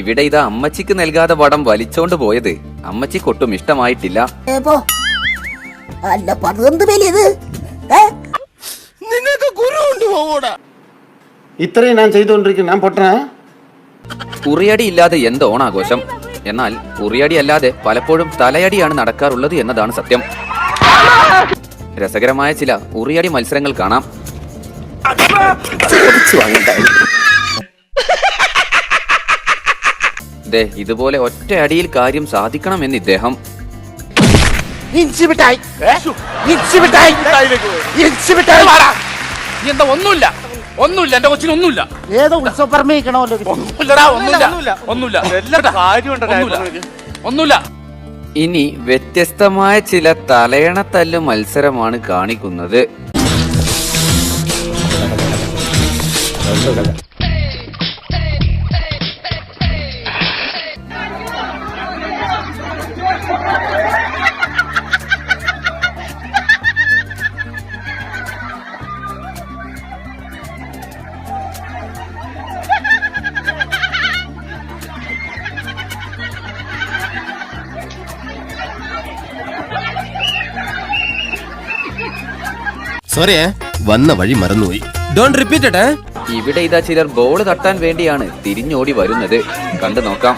ഇവിടെ ഇതാ അമ്മച്ചിക്ക് നൽകാതെ വടം വലിച്ചോണ്ട് പോയത്. അമ്മച്ചിക്കൊട്ടും ഇഷ്ടമായിട്ടില്ല. അല്ല പതിനെന്ത് വലിയത് ഇത്രയും ഞാൻ ചെയ്തുകൊണ്ടിരിക്കുന്നു. ഞാൻ പൊട്ടനാ? ഉറിയടി ഇല്ലാതെ എന്ത് ഓണാഘോഷം? എന്നാൽ കുറിയടി അല്ലാതെ പലപ്പോഴും തലയടിയാണ് നടക്കാറുള്ളത് എന്നതാണ് സത്യം. രസകരമായ ചില ഉറിയടി മത്സരങ്ങൾ കാണാം. ദേ ഇതുപോലെ ഒറ്റ അടിയിൽ കാര്യം സാധിക്കണമെന്ന് ഇദ്ദേഹം. എന്താ ഒന്നുമില്ല. ഒന്നുമില്ല എന്റെ കൊച്ചിന് ഒന്നുമില്ല. ഏതോ ഒന്നുമില്ലടാ ഒന്നുമില്ല ഒന്നുമില്ല. ഒന്നുമില്ല. ഒന്നുമില്ല. ഇനി വ്യത്യസ്തമായ ചില തലയണത്തല്ല് മത്സരമാണ് കാണിക്കുന്നത്. സോറിയേ വന്ന വഴി മറന്നുപോയി. ഡോണ്ട് റിപ്പീറ്റ് ഇവിടെ ഇതാ ചിലർ ബോൾ തട്ടാൻ വേണ്ടിയാണ് തിരിഞ്ഞോടി വരുന്നത്. കണ്ടു നോക്കാം.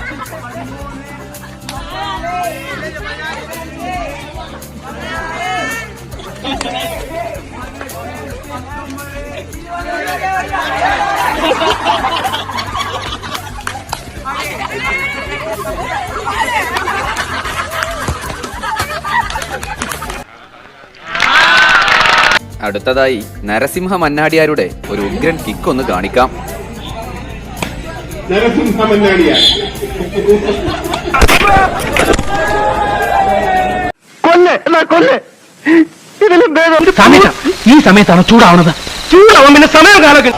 അടുത്തതായി നരസിംഹ മന്നാടിയാരുടെ ഒരു ഉഗ്രൻ കിക്ക് ഒന്ന് കാണിക്കാം. ഈ സമയത്താണ് ചൂടാവുന്നത് ചൂടാവാൻ പിന്നെ സമയം കാലൊക്കെ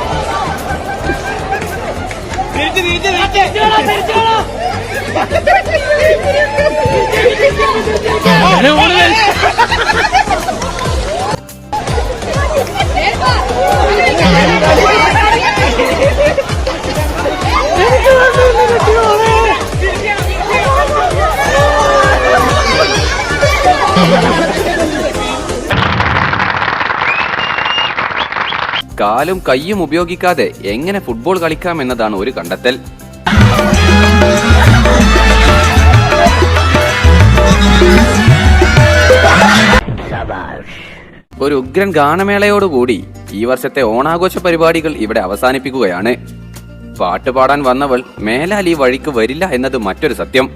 കാലും കൈയും ഉപയോഗിക്കാതെ എങ്ങനെ ഫുട്ബോൾ കളിക്കാം എന്നതാണ് ഒരു കണ്ടെത്തൽ. ഒരു ഉഗ്രൻ ഗാനമേളയോടുകൂടി ഈ വർഷത്തെ ഓണാഘോഷ പരിപാടികൾ ഇവിടെ അവസാനിപ്പിക്കുകയാണ്. പാട്ട് പാടാൻ വന്നവൾ മേലാൽ ഈ വഴിക്ക് വരില്ല എന്നത് മറ്റൊരു സത്യം.